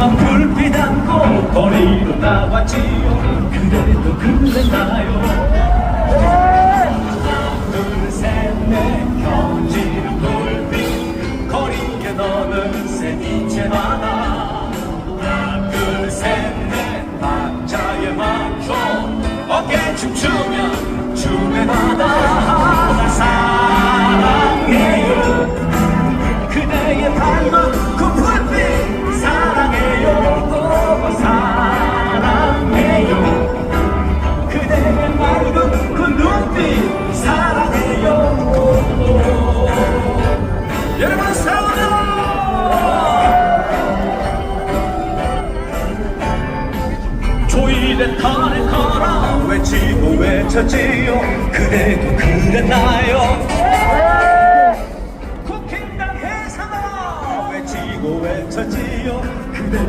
조그만 불빛 안고 거리로 나왔지요. 그래도 그랬나요. 둘셋넷 켜지는 불빛 거리에 너는 새 하나 하나 둘셋넷 박자에 맞춰. 어깨 춤추면 춤에 받아 조일의 달을 걸어 외치고 외쳤지요. 그래도 그랬나요? 국힘당 해산하라 외치고 외쳤지요. 그래도